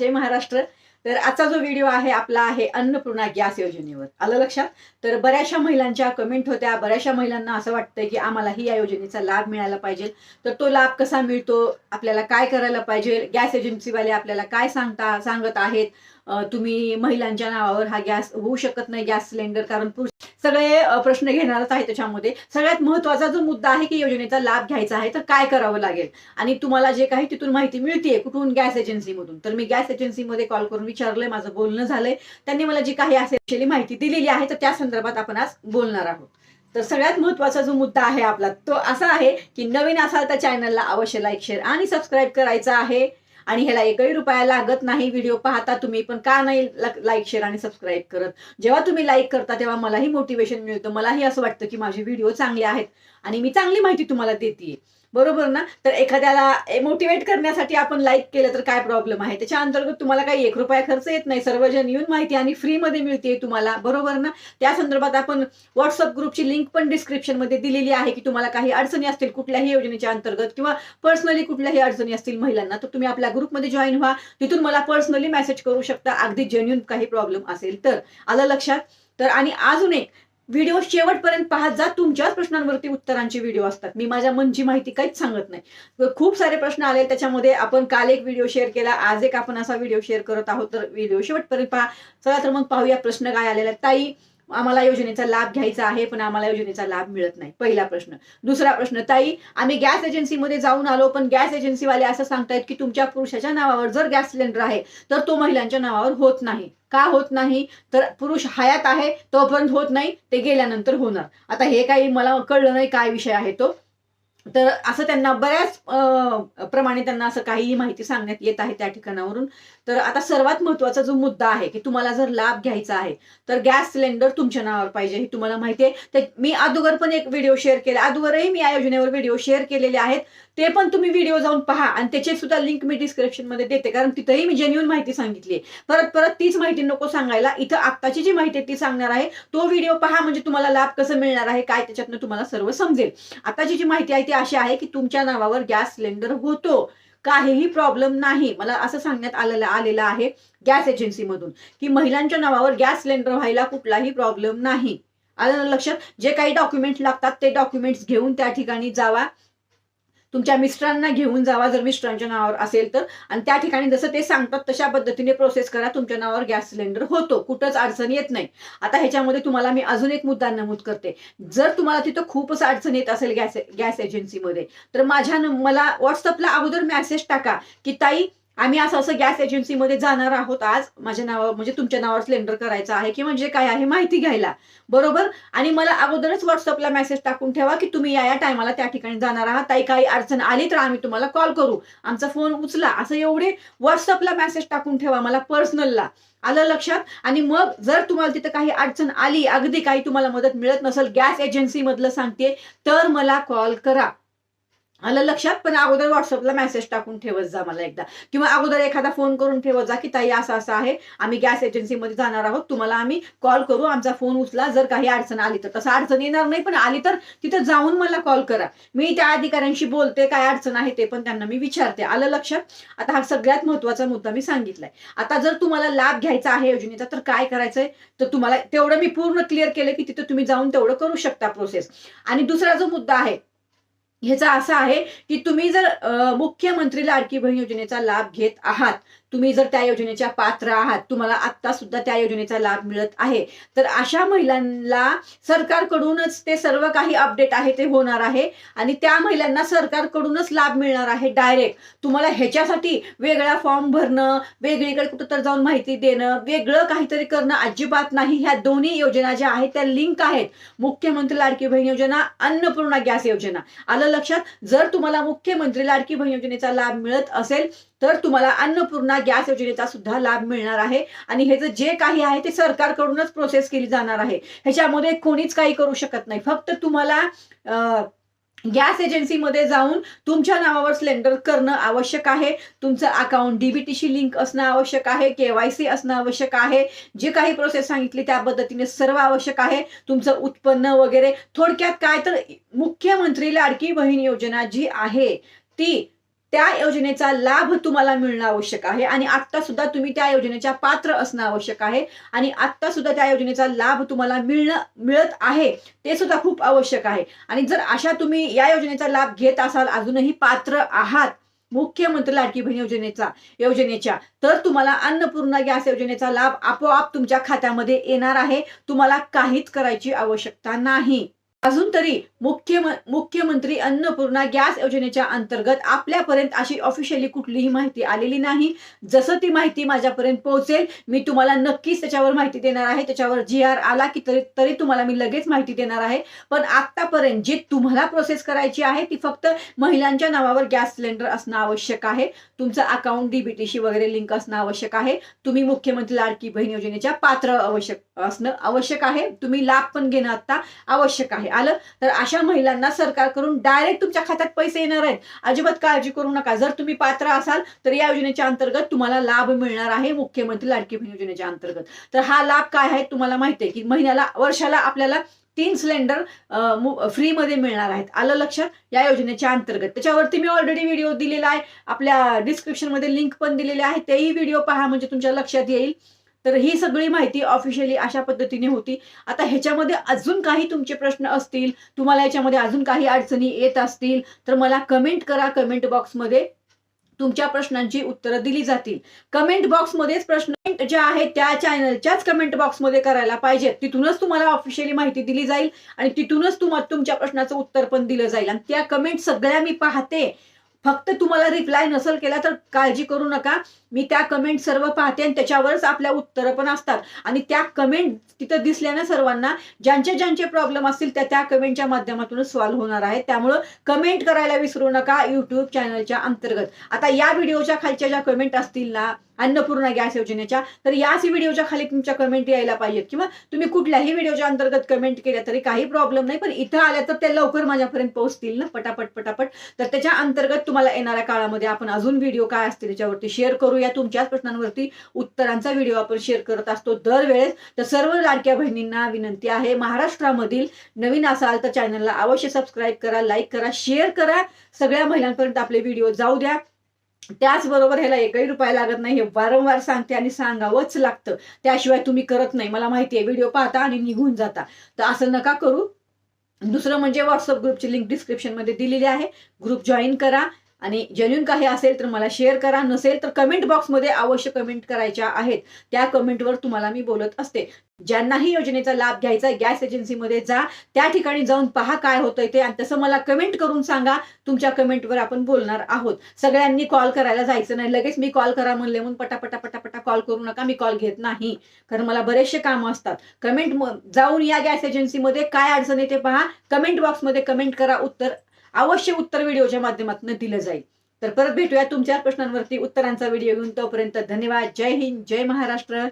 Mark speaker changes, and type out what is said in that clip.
Speaker 1: जय महाराष्ट्र. तर आजचा जो व्हिडिओ आहे आपला आहे अन्नपूर्णा गॅस योजनेवर. आलं लक्षात? तर बऱ्याचशा महिलांच्या कमेंट होत्या. बऱ्याचशा महिलांना असं वाटतंय की आम्हालाही या योजनेचा लाभ मिळाला पाहिजे. तर तो लाभ कसा मिळतो? आपल्याला काय करायला पाहिजे? गॅस एजन्सीवाले आपल्याला काय सांगता सांगत आहेत? तुम्ही महिलांच्या नावावर हा गॅस होऊ शकत नाही गॅस सिलेंडर कारण पुरुष सगळे प्रश्न घेणारच आहे त्याच्यामध्ये. सगळ्यात महत्त्वाचा जो मुद्दा आहे की योजनेचा लाभ घ्यायचा आहे तर काय करावं लागेल? आणि तुम्हाला जे काही तिथून माहिती मिळते कुठून? गॅस एजन्सीमधून. तर मी गॅस एजन्सीमध्ये कॉल करून विचारलंय माझं बोलणं झालंय. त्यांनी मला जी काही असेल माहिती दिलेली आहे तर त्या संदर्भात आपण आज बोलणार आहोत. तर सगळ्यात महत्त्वाचा जो मुद्दा आहे आपला तो असा आहे की नवीन असाल तर चॅनलला अवश्य लाईक शेअर आणि सबस्क्राईब करायचं आहे. आणि ह्याला एकही रुपया लागत नाही. व्हिडिओ पाहता तुम्ही पण का नाही लाईक शेअर आणि सबस्क्राईब करत? जेव्हा तुम्ही लाईक करता तेव्हा मलाही मोटिवेशन मिळतं. मलाही असं वाटतं की माझे व्हिडिओ चांगले आहेत आणि मी चांगली माहिती तुम्हाला देते बरोबर ना? तर एखाद्याला मोटिवेट करण्यासाठी आपण लाईक केलं तर काय प्रॉब्लेम आहे? त्याच्या अंतर्गत तुम्हाला काही एक रुपया खर्च येत नाही. सर्वजण येऊन माहिती आणि फ्रीमध्ये मिळते तुम्हाला. बरोबर ना? त्या संदर्भात आपण व्हॉट्सअप ग्रुपची लिंक पण डिस्क्रिप्शनमध्ये दिलेली आहे की तुम्हाला काही अडचणी असतील कुठल्याही योजनेच्या अंतर्गत किंवा पर्सनली कुठल्याही अडचणी असतील महिलांना तर तुम्ही आपल्या ग्रुपमध्ये जॉईन व्हा. तिथून मला पर्सनली मेसेज करू शकता. अगदी जेन्युन काही प्रॉब्लेम असेल तर. आलं लक्षात? तर आणि अजून एक व्हिडिओ शेवटपर्यंत पाहत जा. तुमच्याच प्रश्नांवरती उत्तरांचे व्हिडिओ असतात. मी माझ्या मनची माहिती काहीच सांगत नाही. खूप सारे प्रश्न आले. त्याच्यामध्ये आपण काल एक व्हिडिओ शेअर केला. आज एक आपण असा व्हिडिओ शेअर करत आहोत. तर व्हिडिओ शेवटपर्यंत पहा. चला तर मग पाहूया प्रश्न काय आलेला ताई आम्हाला योजनेचा लाभ घ्यायचा आहे पण आम्हाला योजनेचा लाभ मिळत नाही. पहिला प्रश्न. दुसरा प्रश्न ताई आम्ही गॅस एजन्सीमध्ये जाऊन आलो पण गॅस एजन्सीवाले असं सांगतायत की तुमच्या पुरुषाच्या नावावर जर गॅस सिलेंडर आहे तर तो महिलांच्या नावावर होत नाही. का होत नाही? तर पुरुष हयात आहे तोपर्यंत होत नाही ते गेल्यानंतर होणार. आता हे काही मला कळलं नाही काय विषय आहे तो. तर असं त्यांना बऱ्याच प्रमाणे त्यांना असं काहीही माहिती सांगण्यात येत आहे त्या ठिकाणावरून. तर आता सर्वात महत्त्वाचा जो मुद्दा आहे की तुम्हाला जर लाभ घ्यायचा आहे तर गॅस सिलेंडर तुमच्या नावावर पाहिजे हे तुम्हाला माहिती आहे. तर मी अगोदर पण एक व्हिडिओ शेअर केला अगोदरही मी या योजनेवर व्हिडिओ शेअर केलेले आहेत. ते पण तुम्ही व्हिडिओ जाऊन पहा आणि त्याचे सुद्धा लिंक मी डिस्क्रिप्शनमध्ये देते कारण तिथेही मी जेन्युन माहिती सांगितली आहे. परत परत तीच माहिती नको सांगायला इथं आत्ताची जी माहिती आहे ती सांगणार आहे. तो व्हिडिओ पहा म्हणजे तुम्हाला लाभ कसं मिळणार आहे काय त्याच्यातनं तुम्हाला सर्व समजेल. आताची जी माहिती आहे ती अशी आहे की तुमच्या नावावर गॅस सिलेंडर होतो. काहीही प्रॉब्लेम नाही. मला असं सांगण्यात आलेलं आलेलं आहे गॅस एजन्सीमधून की महिलांच्या नावावर गॅस सिलेंडर व्हायला कुठलाही प्रॉब्लेम नाही. आलं लक्षात? जे काही डॉक्युमेंट लागतात ते डॉक्युमेंट्स घेऊन त्या ठिकाणी जावा. तुमच्या मिस्टरांना घेऊन जावा जर मिस्टरांच्या नावावर असेल तर. आणि त्या ठिकाणी जसं ते सांगतात तशा पद्धतीने प्रोसेस करा. तुमच्या नावावर गॅस सिलेंडर होतो. कुठंच अडचण येत नाही. आता ह्याच्यामध्ये तुम्हाला मी अजून एक मुद्दा नमूद करते. जर तुम्हाला तिथं खूपच अडचण येत असेल गॅस गॅस एजन्सीमध्ये तर माझ्या मला व्हॉट्सअपला अगोदर मेसेज टाका की ताई आम्ही असं असं गॅस एजन्सीमध्ये जाणार आहोत आज. माझ्या नावावर म्हणजे तुमच्या नावावर सिलेंडर करायचं आहे किंवा जे म्हणजे काय आहे माहिती घ्यायला. बरोबर? आणि मला अगोदरच व्हॉट्सअपला मेसेज टाकून ठेवा की तुम्ही या या टायमाला त्या ठिकाणी जाणार आहात. ताई काही अडचण आली तर आम्ही तुम्हाला कॉल करू. आमचा फोन उचला. असं एवढे व्हॉट्सअपला मेसेज टाकून ठेवा मला पर्सनलला आलं लक्षात? आणि मग जर तुम्हाला तिथं काही अडचण आली अगदी काही तुम्हाला मदत मिळत नसेल गॅस एजन्सी मधलं सांगते तर मला कॉल करा. आलं लक्षात? पण अगोदर व्हॉट्सअपला मेसेज टाकून ठेवत जा मला एकदा. किंवा अगोदर एखादा फोन करून ठेवत जा की ताई असं असं आहे. आम्ही गॅस एजन्सीमध्ये जाणार आहोत. तुम्हाला आम्ही कॉल करू. आमचा फोन उचला. जर काही अडचण आली तर. तसं अडचण येणार नाही पण आली तर तिथं जाऊन मला कॉल करा. मी त्या अधिकाऱ्यांशी बोलते काय अडचण आहे ते पण त्यांना मी विचारते. आलं लक्षात? आता हा सगळ्यात महत्त्वाचा मुद्दा मी सांगितलाय. आता जर तुम्हाला लाभ घ्यायचा आहे योजनेचा तर काय करायचंय? तर तुम्हाला तेवढं मी पूर्ण क्लिअर केलं की तिथं तुम्ही जाऊन तेवढं करू शकता प्रोसेस आणि दुसरा जो मुद्दा आहे ह्याचा असा आहे की तुम्ही जर मुख्यमंत्री लाडकी बहीण योजनेचा लाभ घेत आहात तुम्ही जर त्या योजनेच्या पात्र आहात तुम्हाला आत्ता सुद्धा त्या योजनेचा लाभ मिळत आहे. तर अशा महिलांना सरकारकडूनच ते सर्व काही अपडेट आहे ते होणार आहे. आणि त्या महिलांना सरकारकडूनच लाभ मिळणार आहे डायरेक्ट तुम्हाला ह्याच्यासाठी वेगळा फॉर्म भरणं वेगळीकडे कुठं तर जाऊन माहिती देणं वेगळं काहीतरी करणं अजिबात नाही. ह्या दोन्ही योजना ज्या आहेत त्या लिंक आहेत. मुख्यमंत्री लाडकी बहीण योजना अन्नपूर्णा गॅस योजना. आलं लक्षात? जर तुम्हाला मुख्यमंत्री लाडकी बहीण योजनेचा लाभ मिळत असेल तर तुम्हाला अन्नपूर्णा गॅस योजनेचा सुद्धा लाभ मिळणार आहे. आणि ह्याचं जे काही आहे ते सरकारकडूनच प्रोसेस केली जाणार आहे. ह्याच्यामध्ये कोणीच काही करू शकत नाही. फक्त तुम्हाला गॅस एजन्सीमध्ये जाऊन तुमच्या नावावर सिलेंडर करणं आवश्यक आहे. तुमचं अकाउंट डीबीटीशी लिंक असणं आवश्यक आहे. केवायसी असणं आवश्यक आहे. जे काही प्रोसेस सांगितली त्या पद्धतीने सर्व आवश्यक आहे. तुमचं उत्पन्न वगैरे. थोडक्यात काय तर मुख्यमंत्री लाडकी बहीण योजना जी आहे ती त्या योजनेचा लाभ तुम्हाला मिळणं आवश्यक आहे. आणि आत्ता सुद्धा तुम्ही त्या योजनेच्या पात्र असणं आवश्यक आहे. आणि आत्ता सुद्धा त्या योजनेचा लाभ तुम्हाला मिळणं मिळत आहे ते सुद्धा खूप आवश्यक आहे. आणि जर अशा तुम्ही या योजनेचा लाभ घेत असाल अजूनही पात्र आहात मुख्यमंत्री लाडकी बहीण योजनेचा योजनेच्या तर तुम्हाला अन्नपूर्णा गॅस योजनेचा लाभ आपोआप तुमच्या खात्यामध्ये येणार आहे. तुम्हाला काहीच करायची आवश्यकता नाही. अजून तरी मुख्य मुख्यमंत्री अन्नपूर्णा गॅस योजनेच्या अंतर्गत आपल्यापर्यंत अशी ऑफिशियली कुठलीही माहिती आलेली नाही. जसं ती माहिती माझ्यापर्यंत पोहोचेल मी तुम्हाला नक्कीच त्याच्यावर माहिती देणार आहे. त्याच्यावर जी आर आला की तरी तरी तुम्हाला मी लगेच माहिती देणार आहे. पण आतापर्यंत जी तुम्हाला प्रोसेस करायची आहे ती फक्त महिलांच्या नावावर गॅस सिलेंडर असणं आवश्यक आहे. तुमचं अकाउंट डीबीटीशी वगैरे लिंक असणं आवश्यक आहे. तुम्ही मुख्यमंत्री लाडकी बहीण योजनेच्या पात्र आवश्यक असणं आवश्यक आहे. तुम्ही लाभ पण घेणं आता आवश्यक आहे. आलं. तर अशा महिलांना सरकारकडून डायरेक्ट तुमच्या खात्यात पैसे येणार आहेत. अजिबात काळजी करू नका. जर तुम्ही पात्र असाल तर या योजनेच्या अंतर्गत तुम्हाला लाभ मिळणार आहे मुख्यमंत्री लाडकी बहीण योजनेच्या अंतर्गत. तर हा लाभ काय आहे तुम्हाला माहिती आहे की महिन्याला वर्षाला आपल्याला तीन सिलेंडर फ्रीमध्ये मिळणार आहेत. आलं लक्षात? या योजनेच्या अंतर्गत. त्याच्यावरती मी ऑलरेडी व्हिडिओ दिलेला आहे. आपल्या डिस्क्रिप्शनमध्ये लिंक पण दिलेले आहे. तेही व्हिडिओ पहा म्हणजे तुमच्या लक्षात येईल. तर ही सगळी माहिती ऑफिशियली अशा पद्धतीने होती. आता ह्याच्यामध्ये अजून काही तुमचे प्रश्न असतील तुम्हाला याच्यामध्ये अजून काही अडचणी येत असतील तर मला कमेंट करा कमेंट बॉक्समध्ये तुमच्या प्रश्नांची उत्तरं दिली जातील. कमेंट बॉक्समध्येच प्रश्न ज्या आहेत त्या चॅनलच्याच कमेंट बॉक्समध्ये करायला पाहिजेत. तिथूनच तुम्हाला ऑफिशियली माहिती दिली जाईल आणि तिथूनच तुम्हाला तुमच्या प्रश्नाचं उत्तर पण दिलं जाईल. आणि त्या कमेंट सगळ्या मी पाहते. फक्त तुम्हाला रिप्लाय नसेल केला तर काळजी करू नका. मी त्या कमेंट सर्व पाहते आणि त्याच्यावरच आपल्या उत्तरं पण असतात. आणि त्या कमेंट तिथं दिसल्यानं सर्वांना ज्यांचे ज्यांचे प्रॉब्लेम असतील त्या त्या कमेंटच्या माध्यमातूनच सॉल्व्ह होणार आहे त्यामुळं कमेंट करायला विसरू नका युट्यूब चॅनलच्या अंतर्गत. आता या व्हिडिओच्या खालच्या ज्या कमेंट असतील ना अन्नपूर्णा गॅस योजनेच्या. तर याच व्हिडिओच्या खाली तुमच्या कमेंट यायला पाहिजेत. किंवा तुम्ही कुठल्याही व्हिडिओच्या अंतर्गत कमेंट केल्या तरी काही प्रॉब्लेम नाही. पण इथं आल्या तर ते लवकर माझ्यापर्यंत पोहोचतील ना. पटापट पटापट. तर त्याच्या अंतर्गत तुम्हाला येणाऱ्या काळामध्ये आपण अजून व्हिडिओ काय असतील त्याच्यावरती शेअर करूया. तुमच्याच प्रश्नांवरती उत्तरांचा व्हिडिओ आपण शेअर करत असतो दरवेळेस. तर सर्व लाडक्या बहिणींना विनंती आहे महाराष्ट्रामधील नवीन असाल तर चॅनलला अवश्य सबस्क्राईब करा लाईक करा शेअर करा. सगळ्या महिलांपर्यंत आपले व्हिडिओ जाऊ द्या. त्याचबरोबर ह्याला एकही रुपया लागत नाही हे वारंवार सांगते आणि सांगावंच लागतं. त्याशिवाय तुम्ही करत नाही. मला माहिती आहे व्हिडिओ पाहता आणि निघून जाता. तर असं नका करू. दुसरं म्हणजे व्हॉट्सअप ग्रुपची लिंक डिस्क्रिप्शनमध्ये दिलेली आहे. ग्रुप जॉईन करा. आणि जेन्युन काही असेल तर मला शेअर करा. नसेल तर कमेंट बॉक्समध्ये अवश्य कमेंट करायच्या आहेत. त्या कमेंटवर तुम्हाला मी बोलत असते. ज्यांनाही योजनेचा लाभ घ्यायचा गॅस एजन्सीमध्ये जा. त्या ठिकाणी जाऊन पहा काय होतंय ते आणि तसं मला कमेंट करून सांगा. तुमच्या कमेंटवर आपण बोलणार आहोत. सगळ्यांनी कॉल करायला जायचं नाही. लगेच मी कॉल करा म्हणले म्हणून पटापटा पटापटा कॉल करू नका. मी कॉल घेत नाही. कारण मला बरेचसे कामं असतात. कमेंट जाऊन या गॅस एजन्सीमध्ये काय अडचण येते पहा. कमेंट बॉक्समध्ये कमेंट करा उत्तर अवश्य उत्तर व्हिडिओच्या माध्यमातून दिलं जाईल. तर परत भेटूया तुमच्या प्रश्नांवरती उत्तरांचा व्हिडिओ घेऊन. तोपर्यंत धन्यवाद. जय हिंद. जय महाराष्ट्र.